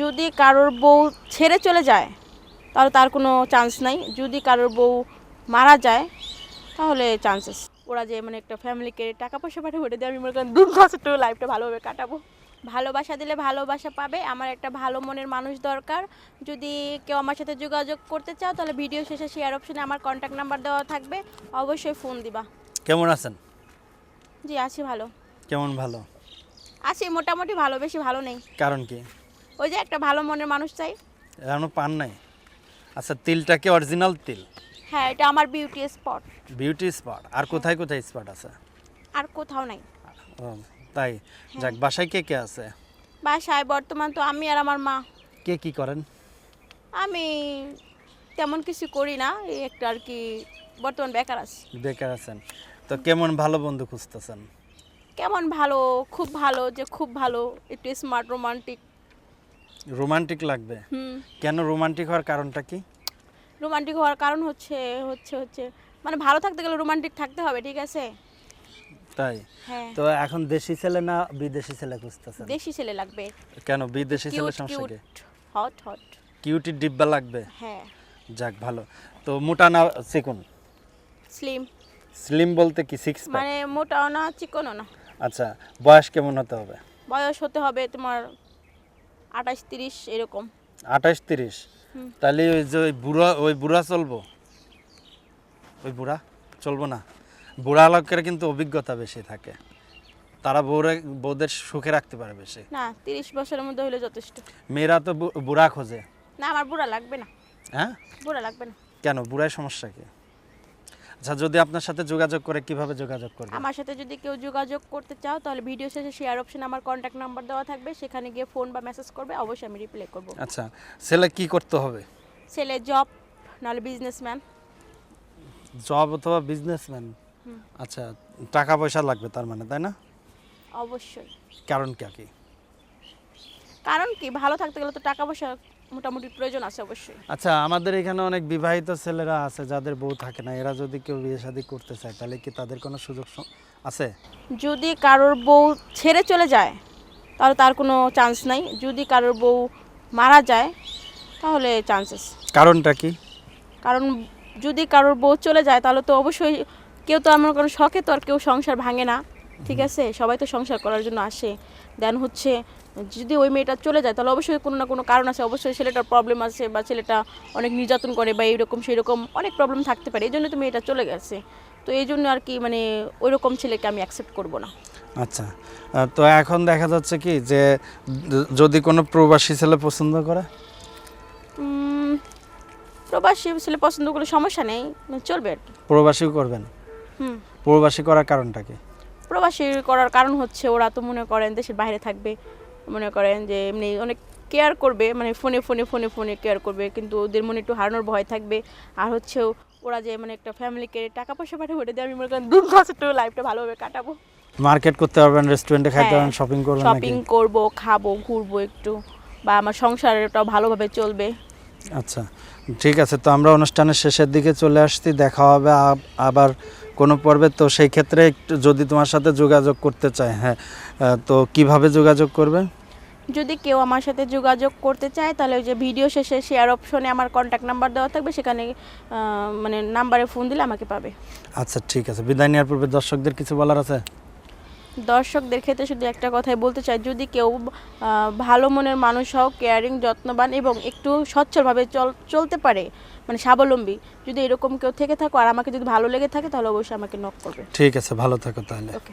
যদি কারোর বউ ছেড়ে চলে যায় তাহলে তার কোনো চান্স নাই। যদি কারোর বউ মারা যায় তাহলে চান্সেস ওরা যে মানে একটা ফ্যামিলিকে টাকা পয়সা পাঠিয়ে ওটা দিয়ে আমি মনে করেন দু বছর লাইফটা ভালোভাবে কাটাবো। ভালোবাসা দিলে ভালোবাসা পাবে আমার একটা ভালো মনের মানুষ দরকার। যদি কেউ আমার সাথে যোগাযোগ করতে চাও তাহলে ভিডিও শেষে শেয়ার অপশনে আমার কন্ট্যাক্ট নাম্বার দেওয়া থাকবে। অবশ্যই ফোন দিবা। কেমন আছেন? জি আছি ভালো। কেমন ভালো? আছি মোটামুটি ভালো বেশি ভালো নেই। কারণ কি? ওই যে একটা ভালো মনের মানুষ চাই। এখনও পান নাই? আচ্ছা তিলটা কি অরিজিনাল তিল? হ্যাঁ এটা আমার বিউটি স্পট বিউটি স্পট আর কোথায় কোথায় স্পট আছে? আর কোথাও নাই। ও, তাই? যাক বাসায় কে কে আছে? বাসায় বর্তমান তো আমি আর আমার মা। কে কি করেন? আমি তেমন কিছু করি না এই একটা আর কি বর্তমান বেকার আছি। বেকার আছেন। তো কেমন ভালো বন্ধু খুঁজতেছেন? কেমন ভালো খুব ভালো যে খুব ভালো একটু স্মার্ট রোমান্টিক রোমান্টিক লাগবে। কেন রোমান্টিক হওয়ার কারণটা কি? রোমান্টিক হওয়ার কারণ হচ্ছে হচ্ছে হচ্ছে মানে ভালো থাকতে গেলে রোমান্টিক থাকতে হবে ঠিক আছে? তাই? হ্যাঁ। তো এখন দেশি ছেলে না বিদেশি ছেলে খুঁজতেছেন? দেশি ছেলে লাগবে। কেন বিদেশি ছেলে সমস্যা কি? হট হট কিউটি ডিব্বা লাগবে? হ্যাঁ। যাক ভালো। তো মোটা না চিকন? স্লিম স্লিম বলতে কি সিক্স মানে মোটাও না চিকনও না। আচ্ছা বয়স কেমন হতে হবে? বয়স হতে হবে তোমার আঠাশ তিরিশ এরকম। আঠাশ তিরিশ। তাহলে ওই যে ওই বুড়া ওই বুড়া চলবো? ওই বুড়া? চলবো না। বুড়া লোকের কিন্তু অভিজ্ঞতা বেশি থাকে। তারা বউরে বউদের সুখে রাখতে পারে বেশি। না তিরিশ বছরের মধ্যে হলে যথেষ্ট। মেয়েরা তো বুড়া খোঁজে। না আমার বুড়া লাগবে না। হ্যাঁ? বুড়া লাগবে না। কেন? বুড়ায় সমস্যা কি? আচ্ছা যদি আপনার সাথে যোগাযোগ করে কীভাবে যোগাযোগ করবে? আমার সাথে যদি কেউ যোগাযোগ করতে চাও তাহলে ভিডিও শেষে শেয়ার অপশন আমার কন্ট্যাক্ট নাম্বার দেওয়া থাকবে। সেখানে গিয়ে ফোন বা মেসেজ করবে অবশ্যই আমি রিপ্লাই করব। আচ্ছা ছেলে কি করতে হবে? ছেলে জব নাহলে বিজনেসম্যান জব অথবা বিজনেসম্যান। আচ্ছা টাকা পয়সা লাগবে তার মানে তাই না? অবশ্যই। কারণ কি? কারণ কি? ভালো থাকতে গেলে তো টাকা পয়সা মোটামুটি প্রয়োজন আছে অবশ্যই। আচ্ছা আমাদের এখানে অনেক বিবাহিত ছেলেরা আছে যাদের বউ থাকে না। এরা যদি কেউ বিয়ে শাদী করতে চায় তাহলে কি তাদের কোনো সুযোগ আছে? যদি কারোর বউ ছেড়ে চলে যায় তাহলে তার কোনো চান্স নাই। যদি কারোর বউ মারা যায় তাহলে চান্সেস কারণটা কি? কারণ যদি কারোর বউ চলে যায় তাহলে তো অবশ্যই কেউ তো আমার কোনো শখে তো আর কেউ সংসার ভাঙে না। ঠিক আছে? সবাই তো সংসার করার জন্য আসে। দেন হচ্ছে যদি ওই মেয়েটা চলে যায় তাহলে অবশ্যই কোনো না কোনো কারণ আছে। অবশ্যই ছেলেটার প্রবলেম আছে বা ছেলেটা অনেক নির্যাতন করে বা এইরকম সেরকম অনেক প্রবলেম থাকতে পারে। এই জন্য তো মেয়েটা চলে গেছে। তো এই জন্য আর কি মানে ওই রকম ছেলেকে আমি অ্যাকসেপ্ট করব না। আচ্ছা। তো এখন দেখা যাচ্ছে কি যে যদি কোনো প্রবাসী ছেলে পছন্দ করে? প্রবাসী ছেলে পছন্দ করলে সমস্যা নেই। চলবে আর কি। প্রবাসীও করবেন? হুম। প্রবাসী করার কারণটা কি? প্রবাসী করার কারণ হচ্ছে ওরা তো মনে করেন দেশের বাইরে থাকবে মনে করেন যে এমনি অনেক কেয়ার করবে মানে ফোনে ফোনে ফোনে ফোনে কেয়ার করবে কিন্তু ওদের মনে একটু হারানোর ভয় থাকবে। আর হচ্ছে ওরা যে মানে একটা ফ্যামিলিকে টাকা পয়সা পাঠিয়ে ওটা দিয়ে আমি মনে করেন দু বছর একটু লাইফটা ভালোভাবে কাটাবো। মার্কেট করতে পারবেন রেস্টুরেন্টে খাইতে হ্যাঁ, পারবেন শপিং করবেন নাকি? শপিং করব খাব ঘুরবো একটু বা আমার সংসারটাও ভালোভাবে চলবে। আচ্ছা ঠিক আছে তো আমরা অনুষ্ঠানের শেষের দিকে চলে আসছি দেখা হবে আবার কোনো পর্বে তো সেই ক্ষেত্রে একটু যদি তোমার সাথে যোগাযোগ করতে চায় হ্যাঁ তো কীভাবে যোগাযোগ করবে? যদি কেউ আমার সাথে যোগাযোগ করতে চায় তাহলে ওই যে ভিডিও শেষে শেয়ার অপশনে আমার কন্ট্যাক্ট নাম্বার দেওয়া থাকবে সেখানে মানে নাম্বারে ফোন দিলে আমাকে পাবে। আচ্ছা ঠিক আছে। বিদায় নেওয়ার পূর্বে দর্শকদের কিছু বলার আছে? দর্শকদের ক্ষেত্রে শুধু একটা কথাই বলতে চাই যদি কেউ ভালো মনের মানুষ হোক কেয়ারিং যত্নবান এবং একটু সচ্ছলভাবে চল চলতে পারে মানে স্বাবলম্বী যদি এরকম কেউ থেকে থাকো আর আমাকে যদি ভালো লেগে থাকে তাহলে অবশ্যই আমাকে নক করবে। ঠিক আছে ভালো থাকো তাহলে। ওকে